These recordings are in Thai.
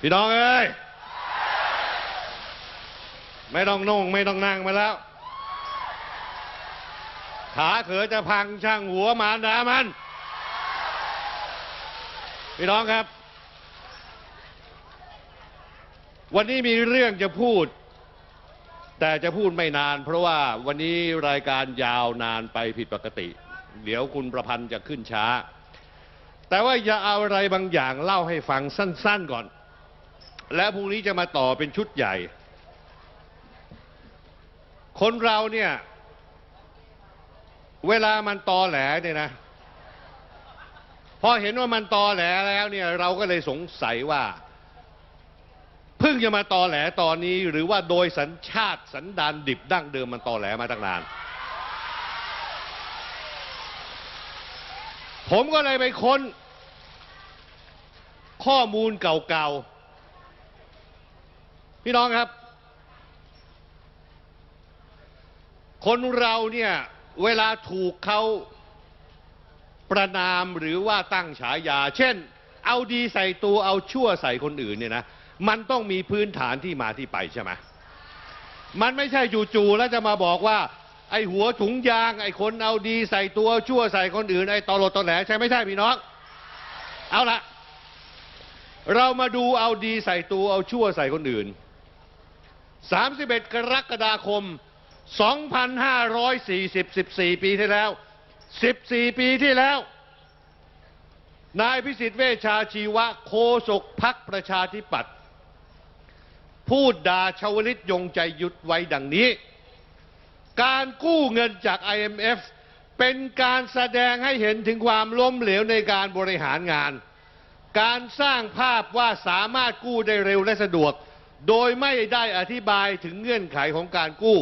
พี่น้องเอ้ย ไม่ต้องนุ่งไม่ต้องนั่งมาแล้ว ขาเขอจะพังช่างหัวหมารดามัน พี่น้องครับ วันนี้มีเรื่องจะพูด แต่จะพูดไม่นาน เพราะว่าวันนี้รายการยาวนานไปผิดปกติ เดี๋ยวคุณประพันธ์จะขึ้นช้า แต่ว่าอย่าเอาอะไรบางอย่างเล่าให้ฟังสั้น ๆก่อน และพรุ่งนี้จะมาต่อเป็นชุดใหญ่ คนเราเนี่ย เวลามันตอแหลเนี่ยนะ พอเห็นว่ามันตอแหลแล้วเนี่ย เราก็เลยสงสัยว่าเพิ่งจะมาตอแหลตอนนี้ หรือว่าโดยสัญชาติสันดานดิบดั้งเดิมมันตอแหลมาตั้งนาน ผมก็เลยไปค้น ข้อมูลเก่าๆ พี่น้องครับ คนเราเนี่ยเวลาถูกเขาประนามหรือว่าตั้งฉายา เช่น เอาดีใส่ตัวเอาชั่วใส่คนอื่นเนี่ยนะมันต้องมีพื้นฐานที่มาที่ไปใช่ไหมมันไม่ใช่จู่ๆแล้วจะมาบอกว่า ไอ้หัวถุงยาง ไอ้คนเอาดีใส่ตัวชั่วใส่คนอื่นไอ้ตอรดตอแหลใช่ไม่ใช่พี่น้อง เอาละเรามาดูเอาดีใส่ตัวเอาชั่วใส่คนอื่น 31 กรกฎาคม 2,540 14 ปีที่แล้ว 14 ปีที่แล้ว นายพิสิทธิ์เวชชาชีวะโคศกพักประชาธิปัตย์พูดด่าชาวลิตยงใจยุทธไว้ดังนี้ การกู้เงินจาก IMF เป็นการแสดงให้เห็นถึงความล้มเหลวในการบริหารงาน การสร้างภาพว่าสามารถกู้ได้เร็วและสะดวก โดยไม่ได้อธิบายถึงเงื่อนไขของการกู้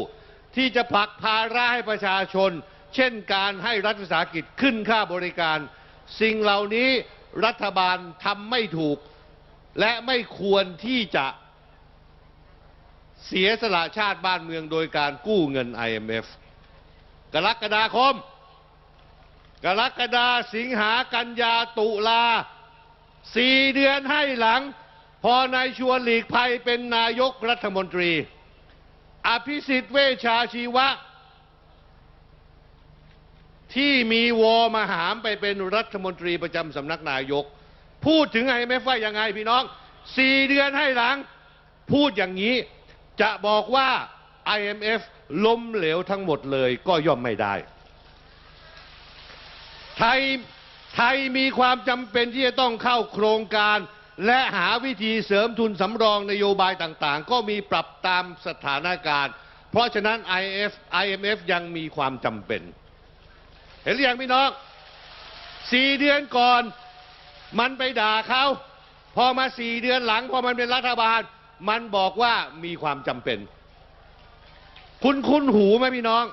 ที่จะผลักภาระให้ประชาชน เช่นการให้รัฐวิสาหกิจขึ้นค่าบริการ สิ่งเหล่านี้รัฐบาลทำไม่ถูก และไม่ควรที่จะเสียสละชาติบ้านเมืองโดยการกู้เงิน IMF กรกฎาคม กรกฎาสิงหากันยาตุลาสี่เดือนให้หลัง พอนายชวนหลีกภัยเป็นนายกรัฐมนตรี อภิสิทธิ์เวชชาชีวะ ที่มีวอมาหามไปเป็นรัฐมนตรีประจำสำนักนายก พูดถึง IMF ว่ายังไงพี่น้องสี่เดือนให้หลัง พูดอย่างนี้ จะบอกว่า IMF ล้มเหลวทั้งหมดเลยก็ย่อมไม่ได้ ไทยไทยมีความจำเป็นที่จะต้องเข้าโครงการ และหาวิธีเสริมทุนสำรองนโยบายต่างๆ ก็มีปรับตามสถานการณ์ เพราะฉะนั้น IF IMF ยังมีความจำเป็น เห็นหรือยังพี่น้องสี่เดือนก่อนมันไปด่าเขาพอมาสี่เดือนหลังพอมันเป็นรัฐบาล มันบอกว่ามีความจำเป็น คุณคุณหูไหมพี่น้อง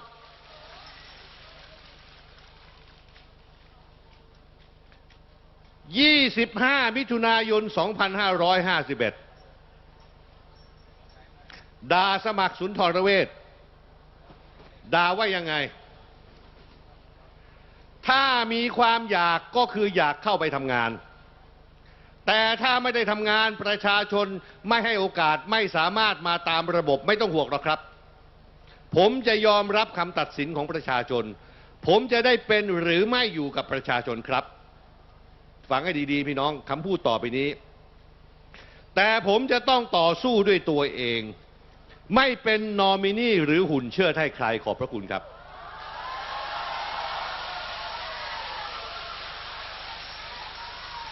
25 มิถุนายน 2551 ด่าสมัครสุนทรเวชด่าว่ายังไง ถ้ามีความอยากก็คืออยากเข้าไปทำงาน แต่ถ้าไม่ได้ทำงานประชาชนไม่ให้โอกาสไม่สามารถมาตามระบบไม่ต้องห่วงหรอกครับ ผมจะยอมรับคำตัดสินของประชาชน ผมจะได้เป็นหรือไม่อยู่กับประชาชนครับ ฟังให้ดีๆ พี่น้องคำพูดต่อไปนี้ แต่ผมจะต้องต่อสู้ด้วยตัวเอง ไม่เป็นนอมินีหรือหุ่นเชิดให้ใครขอบพระคุณครับ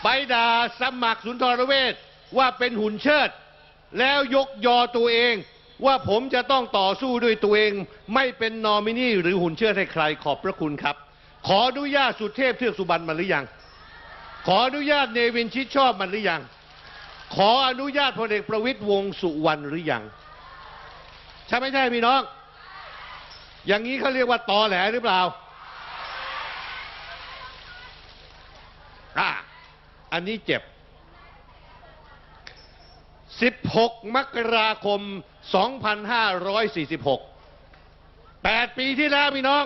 ไปด่าสมัครสุนทรเวชว่าเป็นหุ่นเชิด แล้วยกยอตัวเองว่าผมจะต้องต่อสู้ด้วยตัวเอง ไม่เป็นนอมินีหรือหุ่นเชิดให้ใครขอบพระคุณครับ ขออนุญาตสุเทพเทือกสุบรรณมาหรือยัง ขออนุญาตเนวินชิดชอบมันหรือยัง ขออนุญาตพลเอกประวิตยวงสุวรรณหรือยัง ใช่ไม่ใช่พี่น้อง อย่างนี้เขาเรียกว่าตอแหลหรือเปล่าอะอันนี้เจ็บ 16 มกราคม 2546 8 ปีที่แล้วพี่น้อง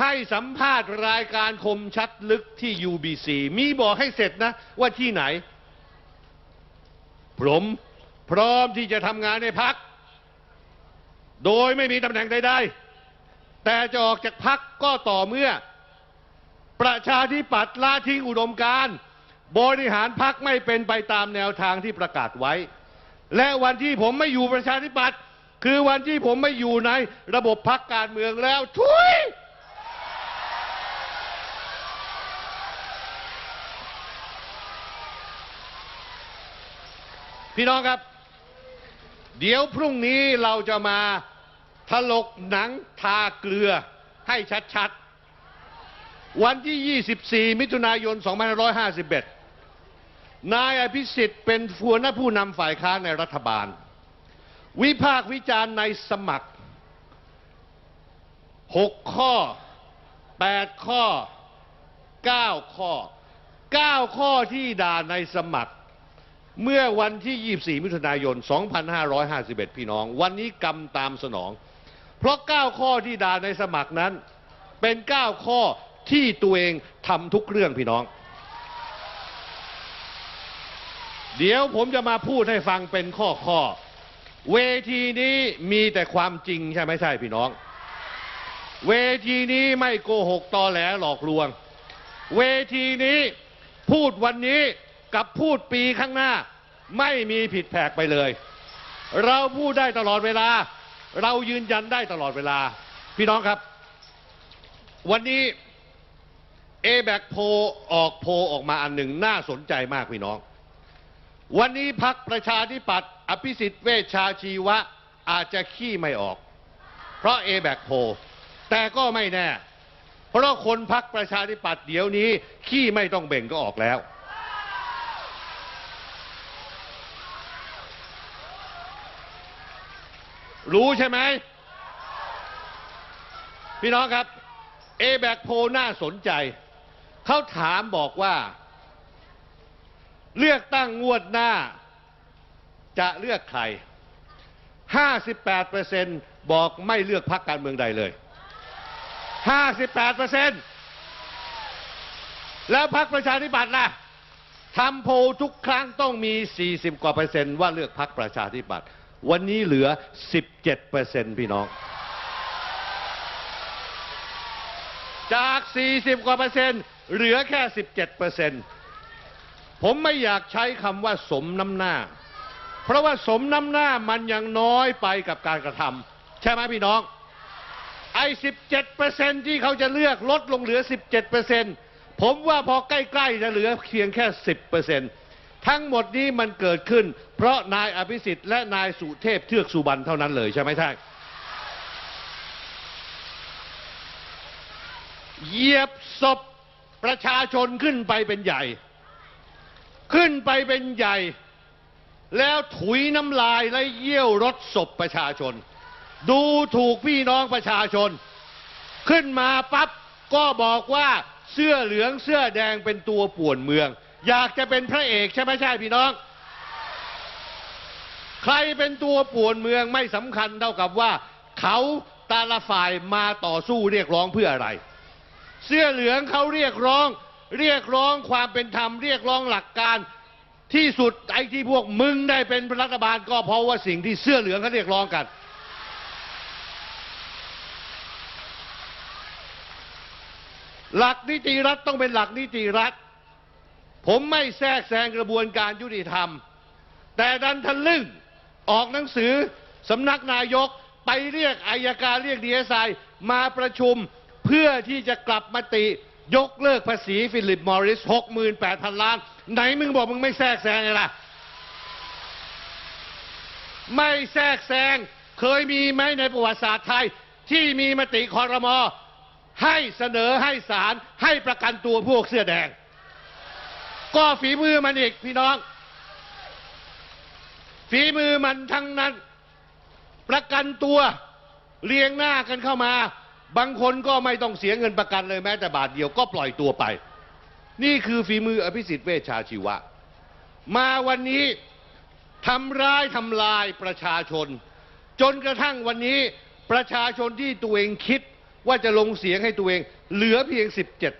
ให้สัมภาษณ์รายการคมชัดลึกที่ UBC มีบอกให้เสร็จนะ ว่าที่ไหน ผมพร้อมที่จะทำงานในพัก โดยไม่มีตำแหน่งใดๆ แต่จะออกจากพักก็ต่อเมื่อ ประชาธิปัตย์ละทิ้งอุดมการบริหารพักไม่เป็นไปตามแนวทางที่ประกาศไว้ และวันที่ผมไม่อยู่ประชาธิปัตย์คือวันที่ผมไม่อยู่ในระบบพักการเมืองแล้วทุย พี่น้องครับ เดี๋ยวพรุ่งนี้เราจะมาถลกหนังทาเกลือให้ชัดๆ วันที่ 24 มิถุนายน 2551 นายอภิสิทธิ์เป็นฟัวหน้าผู้นำฝ่ายค้านในรัฐบาล วิพากษ์วิจารณ์ในสมัคร 6 ข้อ 8 ข้อ 9 ข้อ 9 ข้อที่ด่าในสมัคร เมื่อวันที่ 24 มิถุนายน 2551 พี่น้อง วันนี้กรรมตามสนอง เพราะ 9 ข้อที่ด่าในสมัครนั้น เป็น 9 ข้อที่ตัวเองทำทุกเรื่องพี่น้อง เดี๋ยวผมจะมาพูดให้ฟังเป็นข้อข้อ เวทีนี้มีแต่ความจริงใช่ไหมใช่พี่น้อง เวทีนี้ไม่โกหกตอแหลหลอกลวง เวทีนี้พูดวันนี้ กับพูดปีข้างหน้า ไม่มีผิดแผกไปเลย เราพูดได้ตลอดเวลา เรายืนยันได้ตลอดเวลา พี่น้องครับ วันนี้ a b a c โพออกโพออกมาอันหนึ่งน่าสนใจมากพี่น้อง วันนี้พักประชาธิปัตย์อภิสิทธิ์เวชชาชีวะอาจจะขี้ไม่ออก เพราะ a b a c โพแต่ก็ไม่แน่ เพราะคนพักประชาธิปัตย์เดี๋ยวนี้ขี้ไม่ต้องเบ่งก็ออกแล้ว รู้ใช่ไหม พี่น้องครับเอแบกโพน่าสนใจ เขาถามบอกว่า เลือกตั้งงวดหน้า จะเลือกใคร 58%บอกไม่เลือกพักการเมืองใดเลย 58%แล้วพักประชาธิปัตย์ล่ะทำโพทุกครั้งต้องมี 40 กว่าเปอร์เซ็นต์ว่าเลือกพักประชาธิปัตย์ วันนี้เหลือ 17เปอร์เซ็นต์พี่น้อง จาก 40 กว่าเปอร์เซ็นต์เหลือแค่ 17 เปอร์เซ็นต์ผมไม่อยากใช้คำว่าสมน้ำหน้า เพราะว่าสมน้ำหน้ามันยังน้อยไปกับการกระทำใช่ไหมพี่น้อง ไอ้17เปอร์เซ็นต์ที่เขาจะเลือกลดลงเหลือ 17เปอร์เซ็นต์ผมว่าพอใกล้ ๆ จะเหลือเพียงแค่ 10เปอร์เซ็นต์ ทั้งหมดนี้มันเกิดขึ้น เพราะนายอภิสิทธิ์และนายสุเทพเทือกสุบรรณเท่านั้นเลยใช่ไหมใช่เหยียบศพประชาชนขึ้นไปเป็นใหญ่ ขึ้นไปเป็นใหญ่ แล้วถุยน้ำลายและเยี่ยวรถศพประชาชน ดูถูกพี่น้องประชาชน ขึ้นมาปั๊บก็บอกว่าเสื้อเหลืองเสื้อแดงเป็นตัวป่วนเมือง อยากจะเป็นพระเอกใช่ไหมใช่พี่น้อง ใครเป็นตัวป่วนเมืองไม่สำคัญเท่ากับว่า เขาแต่ละฝ่ายมาต่อสู้เรียกร้องเพื่ออะไร เสื้อเหลืองเขาเรียกร้อง เรียกร้องความเป็นธรรมเรียกร้องหลักการที่สุดไอ้ที่พวกมึงได้เป็นรัฐบาลก็เพราะว่าสิ่งที่เสื้อเหลืองเขาเรียกร้องกัน หลักนิติรัฐต้องเป็นหลักนิติรัฐ ผมไม่แทรกแซงกระบวนการยุติธรรม แต่ดันทะลึ่งออกหนังสือสำนักนายกไปเรียกอายการเรียกดีเอสไอมาประชุมเพื่อที่จะกลับมติยกเลิกภาษีฟิลิปมอริส 68,000 ล้าน ไหนมึงบอกมึงไม่แทรกแซงไงล่ะ ไม่แทรกแซงเคยมีไหมในประวัติศาสตร์ไทย ที่มีมติคอรมอให้เสนอให้ศาลให้ประกันตัวพวกเสื้อแดง ก็ฝีมือมันอีกพี่น้อง ฝีมือมันทั้งนั้น ประกันตัวเรียงหน้ากันเข้ามา บางคนก็ไม่ต้องเสียเงินประกันเลยแม้แต่บาทเดียวก็ปล่อยตัวไป นี่คือฝีมืออภิสิทธิ์เวชชาชีวะ มาวันนี้ทำร้ายทำลายประชาชน จนกระทั่งวันนี้ประชาชนที่ตัวเองคิดว่าจะลงเสียงให้ตัวเอง เหลือเพียง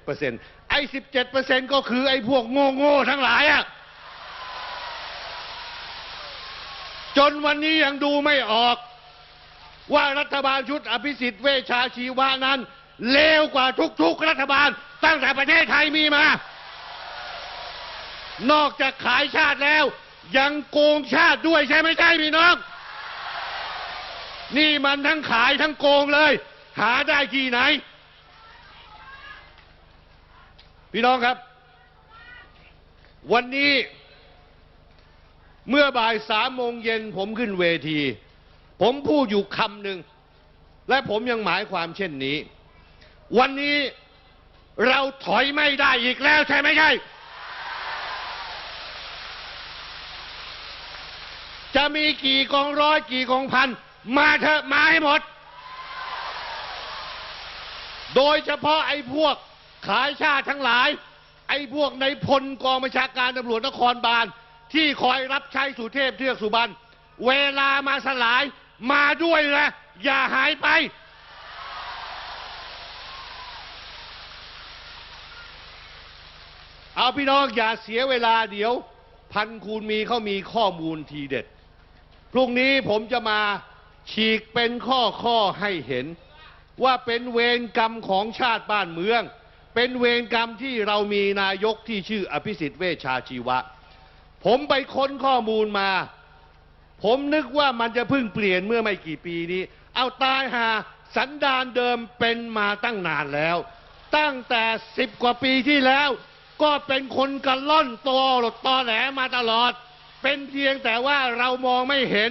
17% ไอ้17%ก็คือไอ้พวกโง่ๆทั้งหลายอะจนวันนี้ยังดูไม่ออก ว่ารัฐบาลชุดอภิสิทธิ์เวชาชีวานั้น เลวกว่าทุกๆรัฐบาล ตั้งแต่ประเทศไทยมีมา นอกจากขายชาติแล้ว ยังโกงชาติด้วยใช่ไหมใช่พี่น้อง นี่มันทั้งขายทั้งโกงเลย หาได้ที่ไหน พี่น้องครับ วันนี้เมื่อบ่ายสามโมงเย็นผมขึ้นเวที ผมพูดอยู่คำหนึ่ง และผมยังหมายความเช่นนี้ วันนี้เราถอยไม่ได้อีกแล้วใช่ไหมใช่ จะมีกี่กองร้อยกี่กองพัน มาเถอะมาให้หมด โดยเฉพาะไอ้พวก ขายชาติทั้งหลาย ไอ้พวกในพลกองบัญชาการตำรวจนครบาล ที่คอยรับใช้สุเทพเทือกสุบรรณเวลามาสลายมาด้วยนะอย่าหายไป เอาพี่น้องอย่าเสียเวลาเดี๋ยว พันคูณมีเขามีข้อมูลทีเด็ด พรุ่งนี้ผมจะมาฉีกเป็นข้อข้อให้เห็น ว่าเป็นเวรกรรมของชาติบ้านเมือง เป็นเวรกรรมที่เรามีนายกที่ชื่ออภิสิทธิ์เวชชาชีวะ ผมไปค้นข้อมูลมา ผมนึกว่ามันจะเพิ่งเปลี่ยนเมื่อไม่กี่ปีนี้ เอาตายหาสันดานเดิมเป็นมาตั้งนานแล้ว ตั้งแต่สิบกว่าปีที่แล้ว ก็เป็นคนกระล่อนตัวหลดตอแหลมาตลอด เป็นเพียงแต่ว่าเรามองไม่เห็น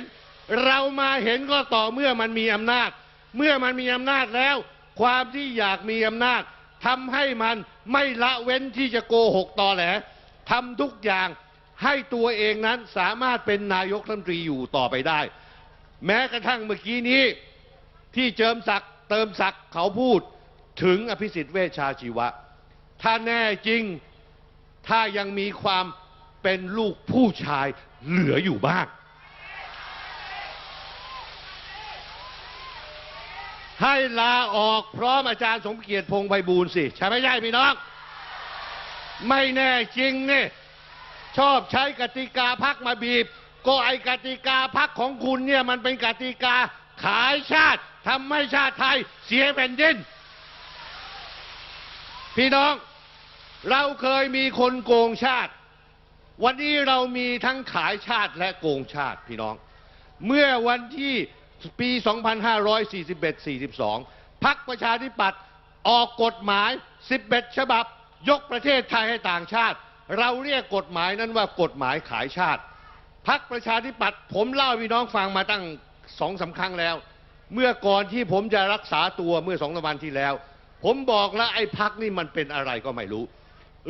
เรามาเห็นก็ต่อเมื่อมันมีอำนาจ เมื่อมันมีอำนาจแล้ว ความที่อยากมีอำนาจ ทำให้มันไม่ละเว้นที่จะโกหกตอแหลทำทุกอย่างให้ตัวเองนั้นสามารถเป็นนายกรัฐมนตรีอยู่ต่อไปได้ แม้กระทั่งเมื่อกี้นี้ที่เจิมศักดิ์เติมศักดิ์เขาพูดถึงอภิสิทธิ์เวชชาชีวะ ถ้าแน่จริง ถ้ายังมีความเป็นลูกผู้ชายเหลืออยู่บ้าง ให้ลาออกพร้อมอาจารย์สมเกียรติพงไพบูลสิ ใช่ไหมใช่พี่น้อง ไม่แน่จริงนี่ ชอบใช้กติกาพักมาบีบ ก็ไอกติกาพักของคุณเนี่ยมันเป็นกติกาขายชาติทำให้ชาติไทยเสียแผ่นดิน พี่น้อง เราเคยมีคนโกงชาติ วันนี้เรามีทั้งขายชาติและโกงชาติพี่น้อง เมื่อวันที่ ปี 2541-42พักประชาธิปัตย์ออกกฎหมาย 11 ฉบับ ยกประเทศไทยให้ต่างชาติ เราเรียกกฎหมายนั้นว่ากฎหมายขายชาติพักประชาธิปัตย์ผมเล่าให้พี่น้องฟังมาตั้งสองสาครั้งแล้ว เมื่อก่อนที่ผมจะรักษาตัวเมื่อสองสามวันที่แล้ว ผมบอกแล้วไอ้พักนี่มันเป็นอะไรก็ไม่รู้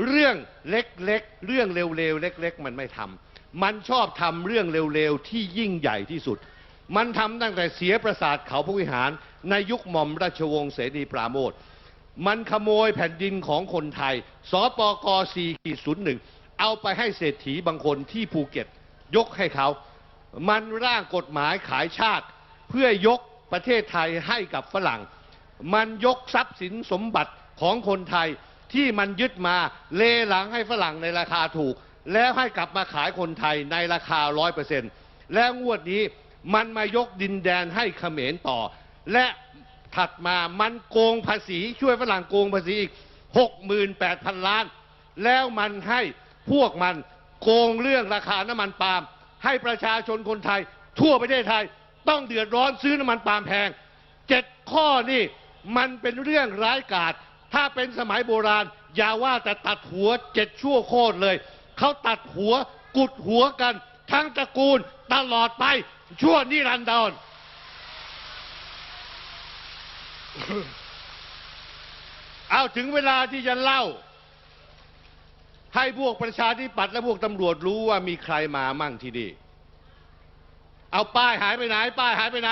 เรื่องเล็กๆเรื่องเร็วๆเล็ก ๆ มันไม่ทำมันชอบทำเรื่องเร็วๆที่ยิ่งใหญ่ที่สุด มันทำตั้งแต่เสียประสาทเขาพระวิหาร ในยุคหม่อมราชวงศ์เสนีปราโมทมันขโมยแผ่นดินของคนไทย สปก4.01 เอาไปให้เศรษฐีบางคนที่ภูเก็ต ยกให้เขา มันร่างกฎหมายขายชาติ เพื่อยกประเทศไทยให้กับฝรั่ง มันยกทรัพย์สินสมบัติของคนไทยที่มันยึดมาเลหลังให้ฝรั่งในราคาถูก แล้วให้กลับมาขายคนไทยในราคาร้อยเปอร์เซ็นต์แล้วงวดนี้ มันมายกดินแดนให้เขมรต่อ และถัดมามันโกงภาษีช่วยฝรั่งโกงภาษีอีก 68,000 ล้าน แล้วมันให้พวกมันโกงเรื่องราคาน้ำมันปาล์มให้ประชาชนคนไทย ทั่วประเทศไทยต้องเดือดร้อนซื้อน้ำมันปาล์มแพงเจ็ดข้อนี่มันเป็นเรื่องร้ายกาจถ้าเป็นสมัยโบราณ อย่าว่าแต่ตัดหัวเจ็ดชั่วโคตรเลย เขาตัดหัวกุดหัวกัน ทั้งตระกูลตลอดไป ชั่วนิรันดรเอาถึงเวลาที่จะเล่า ให้พวกประชาธิปัตย์และพวกตำรวจรู้ว่ามีใครมามั่งที่นี่ เอาป้ายหายไปไหน ป้ายหายไปไหน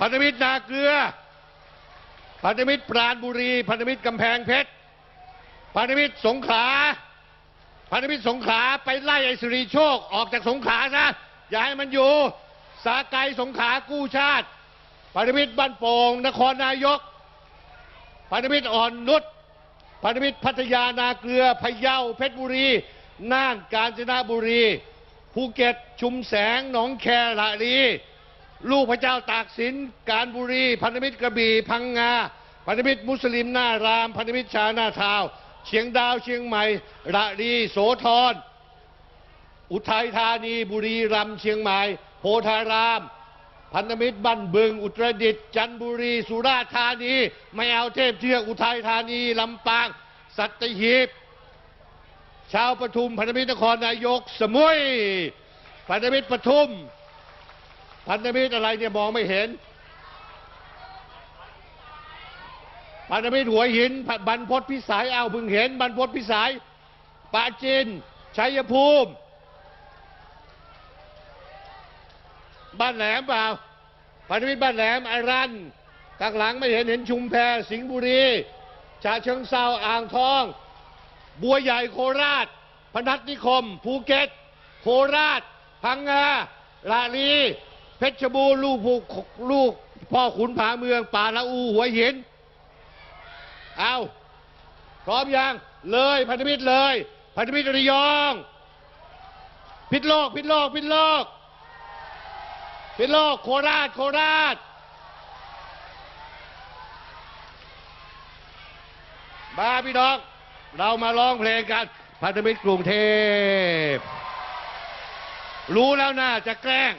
พันธมิตรนาเกลือ พันธมิตรปราณบุรี พันธมิตรกำแพงเพชร พันธมิตรสงขลา พันธมิตรสงขลาไปไล่ไอ้สุริโชคออกจากสงขลานะ อย่าให้มันอยู่ สาไกสงขลากู้ชาติพันธมิตรบ้านโป่งนครนายก พันธมิตรอ่อนนุชพันธมิตรพัทยานาเกลือพะเยาเพชรบุรี น่านกาญจนบุรี ภูเก็ตชุมแสงหนองแคละลีลูกพระเจ้าตากสินการบุรี พันธมิตรกระบี่พังงา พันธมิตรมุสลิมหน้าราม พันธมิตรชาหน้าทาว เชียงดาวเชียงใหม่ ระลีโสธรอุทัยธานีบุรีรัมย์เชียงใหม่ โพธาราม พันธมิตรบ้านบึง อุตรดิตถ์จันทบุรี สุราษฎร์ธานี ไม่เอาเทพเทือกอุทัยธานี ลำปาง สัตหีบ ชาวปทุม พันธมิตรนครนายก สมุย พันธมิตรปทุม พันธมิตรอะไรเนี่ยมองไม่เห็น พันธมิตรหัวหินบรรพตพิสัยเอาวพึงเห็นบรรพตพิสัยปราจินชัยภูมิ บ้านแหลมเปล่าพันธมิตรบ้านแหลมอารันข้างหลังไม่เห็นเห็นชุมแพสิงห์บุรีชาเชิงเซาอ่างทอง บัวใหญ่โคราช พนัสนิคม ภูเก็ต โคราช พังงาลาลีเพชรบูรณ์ลูกภูลูกพ่อขุนผาเมืองป่าละอูหัวหิน เอาพร้อมยัง เลยพันธมิตรเลย พันธมิตรระยอง พิษโลก พิษโลก พิษโลก พิษโลก โคราช โคราช มาพี่น้อง เรามาร้องเพลงกัน พันธมิตรกรุงเทพ รู้แล้วน่าจะแกล้ง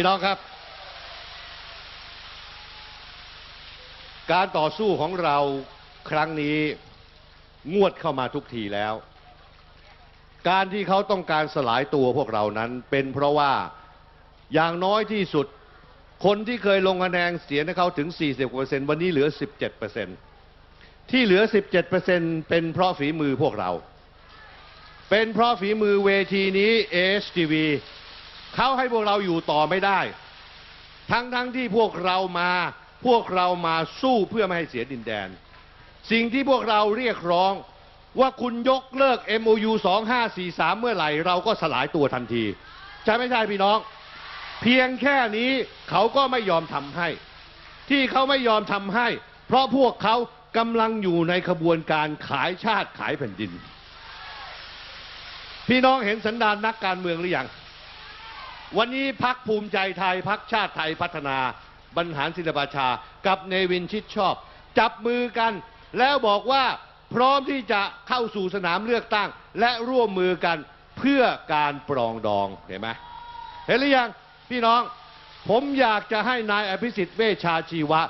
พี่น้องครับ การต่อสู้ของเราครั้งนี้งวดเข้ามาทุกทีแล้ว การที่เขาต้องการสลายตัวพวกเรานั้นเป็นเพราะว่าอย่างน้อยที่สุด คนที่เคยลงคะแนนเสียงให้เขาถึง 40%วันนี้เหลือ 17%ที่เหลือ 17%เป็นเพราะฝีมือพวกเรา เป็นเพราะฝีมือเวทีนี้ ASTV เขาให้พวกเราอยู่ต่อไม่ได้ ทั้งทั้งที่พวกเรามาพวกเรามาสู้เพื่อไม่ให้เสียดินแดน สิ่งที่พวกเราเรียกร้องว่าคุณยกเลิก MOU 2543 เมื่อไหร่ เราก็สลายตัวทันที ใช่ไม่ใช่พี่น้อง เพียงแค่นี้เขาก็ไม่ยอมทำให้ ที่เขาไม่ยอมทำให้ เพราะพวกเขากำลังอยู่ในขบวนการขายชาติขายแผ่นดิน พี่น้องเห็นสันดานนักการเมืองหรือยัง วันนี้พักภูมิใจไทยพักชาติไทยพัฒนาบรรหารศิลปาชา กับเนวินชิดชอบ จับมือกัน แล้วบอกว่าพร้อมที่จะเข้าสู่สนามเลือกตั้ง และร่วมมือกันเพื่อการปรองดองเห็นไหมเห็นหรือยังพี่น้อง ผมอยากจะให้นายอภิสิทธิ์เวชชาชีวะ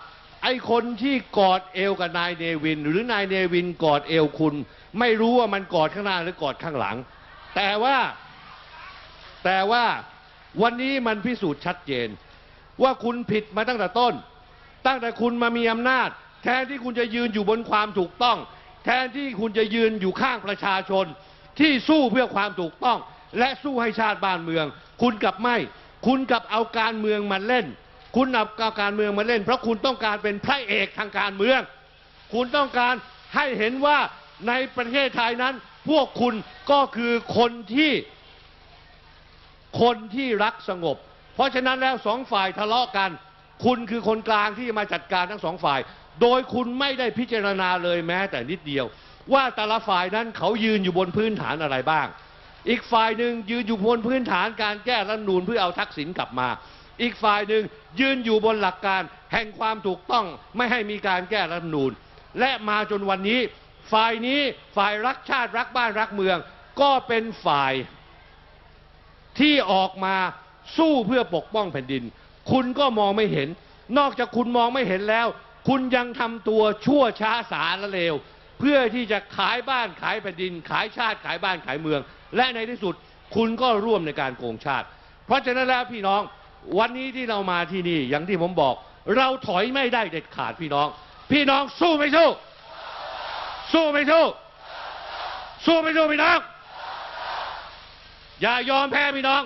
ไอคนที่กอดเอวกับนายเนวิน หรือนายเนวินกอดเอวคุณ ไม่รู้ว่ามันกอดข้างหน้าหรือกอดข้างหลัง แต่ว่าแต่ว่า วันนี้มันพิสูจน์ชัดเจน ว่าคุณผิดมาตั้งแต่ต้น ตั้งแต่คุณมามีอำนาจ แทนที่คุณจะยืนอยู่บนความถูกต้อง แทนที่คุณจะยืนอยู่ข้างประชาชน ที่สู้เพื่อความถูกต้อง และสู้ให้ชาติบ้านเมือง คุณกลับไม่ คุณกลับเอาการเมืองมาเล่น คุณเอาการเมืองมาเล่น เพราะคุณต้องการเป็นพระเอกทางการเมือง คุณต้องการให้เห็นว่าในประเทศไทยนั้น พวกคุณก็คือคนที่ คนที่รักสงบ เพราะฉะนั้นแล้วสองฝ่ายทะเลาะกัน คุณคือคนกลางที่จะมาจัดการทั้งสองฝ่าย โดยคุณไม่ได้พิจารณาเลยแม้แต่นิดเดียว ว่าแต่ละฝ่ายนั้นเขายืนอยู่บนพื้นฐานอะไรบ้าง อีกฝ่ายหนึ่งยืนอยู่บนพื้นฐานการแก้รัฐนูนเพื่อเอาทักษิณกลับมา อีกฝ่ายหนึ่งยืนอยู่บนหลักการแห่งความถูกต้องไม่ให้มีการแก้รัฐนูญและมาจนวันนี้ ฝ่ายนี้ฝ่ายรักชาติรักบ้านรักเมือง ก็เป็นฝ่าย ที่ออกมาสู้เพื่อปกป้องแผ่นดิน คุณก็มองไม่เห็น นอกจากคุณมองไม่เห็นแล้ว คุณยังทำตัวชั่วช้าสาและเลว เพื่อที่จะขายบ้านขายแผ่นดิน ขายชาติขายบ้านขายเมือง และในที่สุดคุณก็ร่วมในการโกงชาติ เพราะฉะนั้นแล้วพี่น้องวันนี้ที่เรามาที่นี่อย่างที่ผมบอก เราถอยไม่ได้เด็ดขาดพี่น้อง พี่น้องสู้ไม่สู้ สู้ไม่สู้ สู้ไม่สู้พี่น้อง อย่ายอมแพ้พี่น้อง